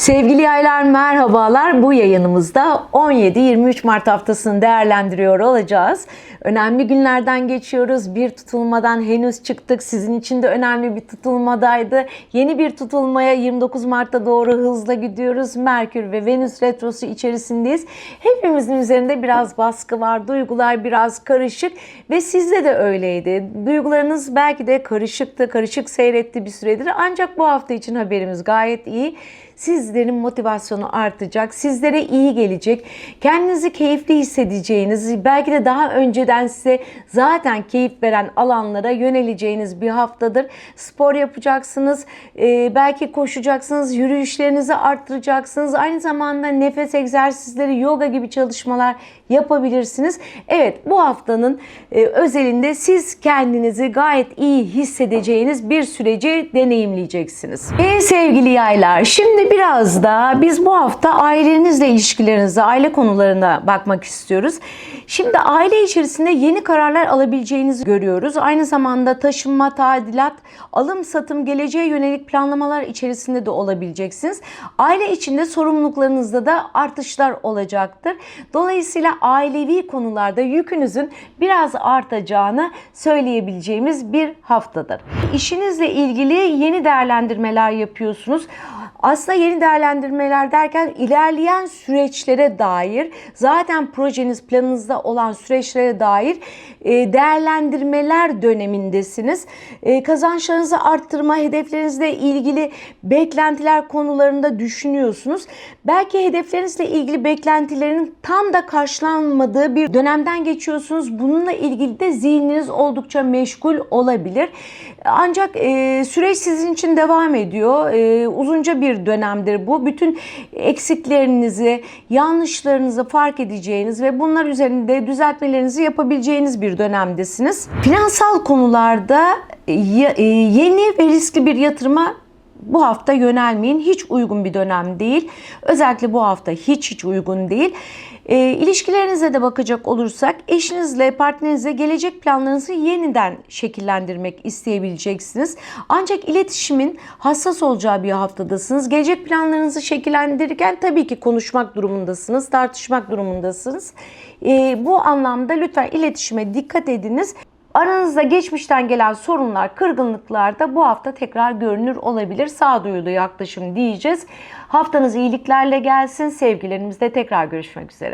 Sevgili yaylar merhabalar. Bu yayınımızda 17-23 Mart haftasını değerlendiriyor olacağız. Önemli günlerden geçiyoruz. Bir tutulmadan henüz çıktık. Sizin için de önemli bir tutulmadaydı. Yeni bir tutulmaya 29 Mart'ta doğru hızla gidiyoruz. Merkür ve Venüs retrosu içerisindeyiz. Hepimizin üzerinde biraz baskı var. Duygular biraz karışık ve sizde de öyleydi. Duygularınız belki de karışıktı, karışık seyretti bir süredir. Ancak bu hafta için haberimiz gayet iyi. Sizlerin motivasyonu artacak, sizlere iyi gelecek, kendinizi keyifli hissedeceğiniz, belki de daha önceden size zaten keyif veren alanlara yöneleceğiniz bir haftadır. Spor yapacaksınız, e, belki koşacaksınız, yürüyüşlerinizi arttıracaksınız. Aynı zamanda nefes egzersizleri, yoga gibi çalışmalar yapabilirsiniz. Evet bu haftanın e, özelinde siz kendinizi gayet iyi hissedeceğiniz bir süreci deneyimleyeceksiniz. Ee, sevgili yaylar şimdi biraz da biz bu hafta ailenizle ilişkilerinize, aile konularına bakmak istiyoruz. Şimdi aile içerisinde yeni kararlar alabileceğinizi görüyoruz. Aynı zamanda taşınma, tadilat, alım, satım, geleceğe yönelik planlamalar içerisinde de olabileceksiniz. Aile içinde sorumluluklarınızda da artışlar olacaktır. Dolayısıyla ailevi konularda yükünüzün biraz artacağını söyleyebileceğimiz bir haftadır. İşinizle ilgili yeni değerlendirmeler yapıyorsunuz. Aslında yeni değerlendirmeler derken ilerleyen süreçlere dair zaten projeniz planınızda olan süreçlere dair e, değerlendirmeler dönemindesiniz. E, Kazançlarınızı arttırma, hedeflerinizle ilgili beklentiler konularında düşünüyorsunuz. Belki hedeflerinizle ilgili beklentilerin tam da karşılanmadığı bir dönemden geçiyorsunuz. Bununla ilgili de zihniniz oldukça meşgul olabilir. Ancak e, süreç sizin için devam ediyor. Uzunca bir dönemdir bu. Bütün eksiklerinizi, yanlışlarınızı fark edeceğiniz ve bunlar üzerinde düzeltmelerinizi yapabileceğiniz bir dönemdesiniz. Finansal konularda e, yeni ve riskli bir yatırıma bu hafta yönelmeyin. Hiç uygun bir dönem değil. Özellikle bu hafta hiç hiç uygun değil. E, ilişkilerinize de bakacak olursak eşinizle, partnerinizle gelecek planlarınızı yeniden şekillendirmek isteyebileceksiniz. Ancak iletişimin hassas olacağı bir haftadasınız. Gelecek planlarınızı şekillendirirken tabii ki konuşmak durumundasınız, tartışmak durumundasınız. E, bu anlamda lütfen iletişime dikkat ediniz. Aranızda geçmişten gelen sorunlar, kırgınlıklar da bu hafta tekrar görünür olabilir. Sağduyulu yaklaşım diyeceğiz. Haftanız iyiliklerle gelsin. Sevgilerimizde tekrar görüşmek üzere.